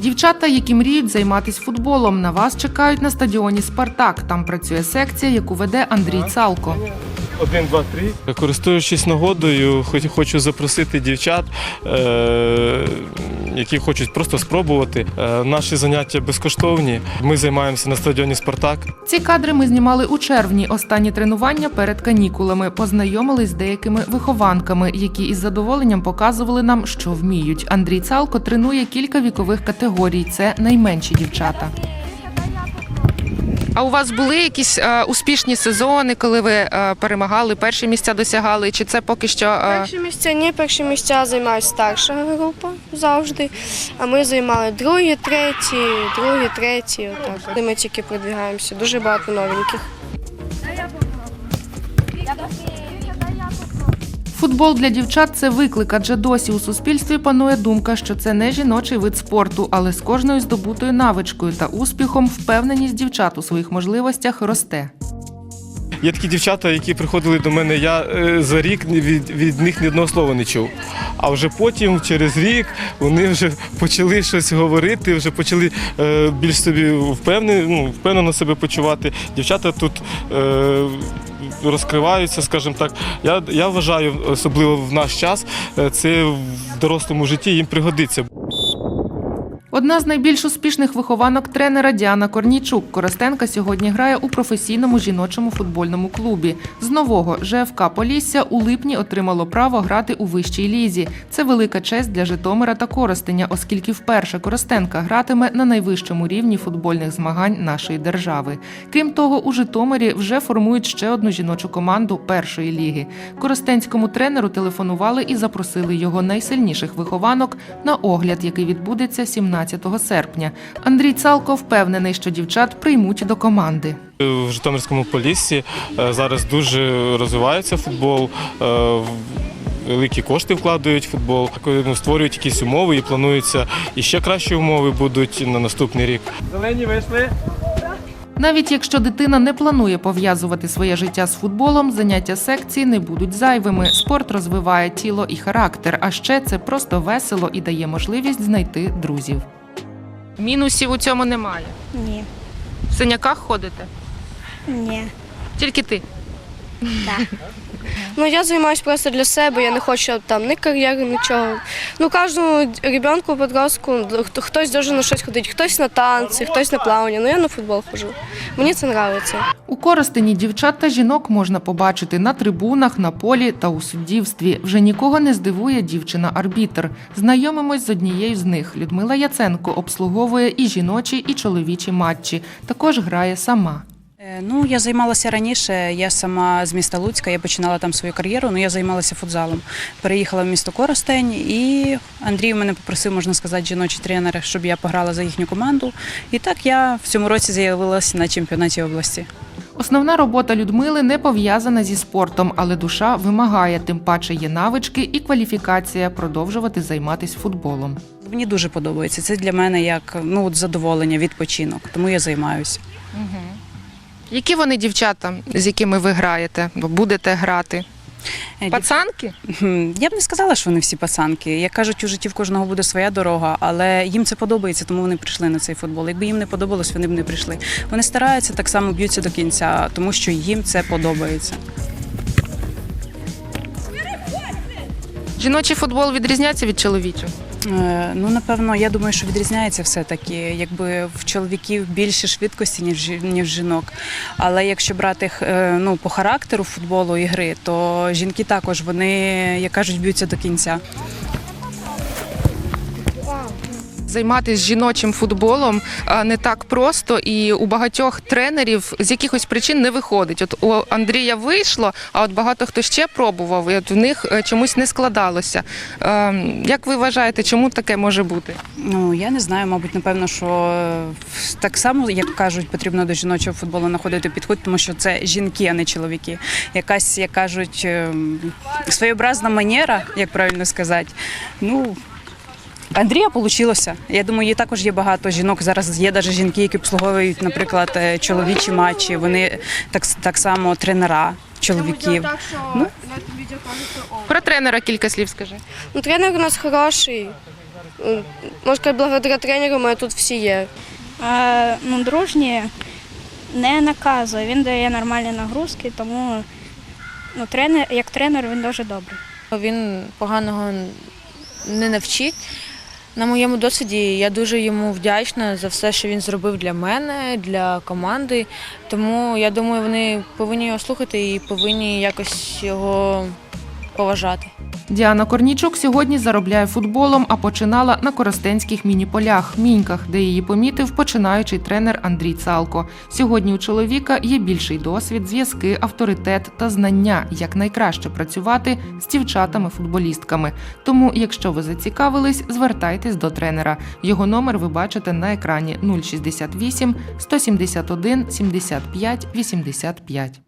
Дівчата, які мріють займатися футболом, на вас чекають на стадіоні Спартак. Там працює секція, яку веде Андрій Цалко. Один, два, три. Користуючись нагодою, хоч- хочу запросити дівчат, е- які хочуть просто спробувати. Е, наші заняття безкоштовні. Ми займаємося на стадіоні Спартак. Ці кадри ми знімали у червні. Останні тренування перед канікулами. Познайомились з деякими вихованками, які із задоволенням показували нам, що вміють. Андрій Цалко тренує кілька вікових категорій. Це найменші дівчата. А у вас були якісь е, успішні сезони, коли ви е, перемагали, перші місця досягали? Чи це поки що е, Перші місця ні, перші місця займає старша група завжди. А ми займали другі, треті, другі, треті. Отак. Ми тільки продвігаємося. Дуже багато новеньких. Футбол для дівчат це виклик, адже досі у суспільстві панує думка, що це не жіночий вид спорту, але з кожною здобутою навичкою та успіхом впевненість дівчат у своїх можливостях росте. Є такі дівчата, які приходили до мене. Я е, за рік від, від них ні одного слова не чув. А вже потім, через рік, вони вже почали щось говорити, вже почали е, більш собі впевнено, ну, впевнено себе почувати. Дівчата тут е, розкриваються, скажімо так. Я, я вважаю, особливо в наш час, е, це в дорослому житті їм пригодиться. Одна з найбільш успішних вихованок тренера Діана Корнійчук. Коростенка сьогодні грає у професійному жіночому футбольному клубі. З нового ЖФК Полісся у липні отримало право грати у вищій лізі. Це велика честь для Житомира та Коростеня, оскільки вперше Коростенка гратиме на найвищому рівні футбольних змагань нашої держави. Крім того, у Житомирі вже формують ще одну жіночу команду першої ліги. Коростенському тренеру телефонували і запросили його найсильніших вихованок на огляд, який відбудеться 17 серпня. Андрій Цалко впевнений, що дівчат приймуть до команди. В Житомирському поліссі е, зараз дуже розвивається футбол. е, Великі кошти вкладають в футбол, ну, створюють якісь умови і планується і ще кращі умови будуть на наступний рік. Зелені вийшли. Навіть якщо дитина не планує пов'язувати своє життя з футболом, заняття секції не будуть зайвими. Спорт розвиває тіло і характер, а ще це просто весело і дає можливість знайти друзів. Мінусів у цьому немає. Ні. В синяках ходите? Ні. Тільки ти. Ну я займаюся просто для себе, я не хочу там ні кар'єри, нічого. Ну кожному ребенку, подростку, хто- хтось дуже на щось ходить, хтось на танці, хтось на плавання. Ну я на футбол ходжу. Мені це подобається. У Коростені дівчат та жінок можна побачити на трибунах, на полі та у суддівстві. Вже нікого не здивує дівчина-арбітр. Знайомимось з однією з них. Людмила Яценко обслуговує і жіночі, і чоловічі матчі. Також грає сама. Е, Ну, я займалася раніше. Я сама з міста Луцька, я починала там свою кар'єру, але я займалася футзалом. Переїхала в місто Коростень, і Андрій мене попросив, можна сказати, жіночий тренер, щоб я пограла за їхню команду. І так я в цьому році з'явилася на чемпіонаті області. Основна робота Людмили не пов'язана зі спортом, але душа вимагає, тим паче є навички і кваліфікація продовжувати займатися футболом. Мені дуже подобається. Це для мене як ну, задоволення, відпочинок, тому я займаюся. Які вони дівчата, з якими ви граєте, бо будете грати? Е, Пацанки? Я б не сказала, що вони всі пацанки. Як кажуть, у житті в кожного буде своя дорога, але їм це подобається, тому вони прийшли на цей футбол. Якби їм не подобалось, вони б не прийшли. Вони стараються так само б'ються до кінця, тому що їм це подобається. Жіночий футбол відрізняється від чоловічого? Е, Ну, напевно, я думаю, що відрізняється все-таки. Якби в чоловіків більше швидкості, ніж ніж жінок. Але якщо брати е, ну, по характеру футболу і гри, то жінки також вони, як кажуть, б'ються до кінця. Займатися жіночим футболом не так просто, і у багатьох тренерів з якихось причин не виходить. От у Андрія вийшло, а от багато хто ще пробував, і от в них е, чомусь не складалося. Е, Як ви вважаєте, чому таке може бути? Ну я не знаю, мабуть, напевно, що е, так само, як кажуть, потрібно до жіночого футболу знаходити підход, тому що це жінки, а не чоловіки. Якась, як кажуть, ем, своєобразна манера, як правильно сказати. Ну. Андрія вийшло. Я думаю, є також є багато жінок. Зараз є навіть жінки, які обслуговують, наприклад, е, чоловічі матчі. Вони так, так само тренера чоловіків. Про тренера кілька слів скажи. Ну тренер у нас хороший. можна сказати, благодаря тренеру ми тут всі є. А, ну, дружні не наказує, він дає нормальні нагрузки, тому ну, тренер, як тренер він дуже добрий. Він поганого не навчить. На моєму досвіді я дуже йому вдячна за все, що він зробив для мене, для команди. Тому я думаю, вони повинні його слухати і повинні якось його поважати. Діана Корнійчук сьогодні заробляє футболом, а починала на коростенських міні-полях міньках, де її помітив починаючий тренер Андрій Цалко. Сьогодні у чоловіка є більший досвід, зв'язки, авторитет та знання, як найкраще працювати з дівчатами-футболістками. Тому, якщо ви зацікавились, звертайтесь до тренера. Його номер ви бачите на екрані 068 171 75 85.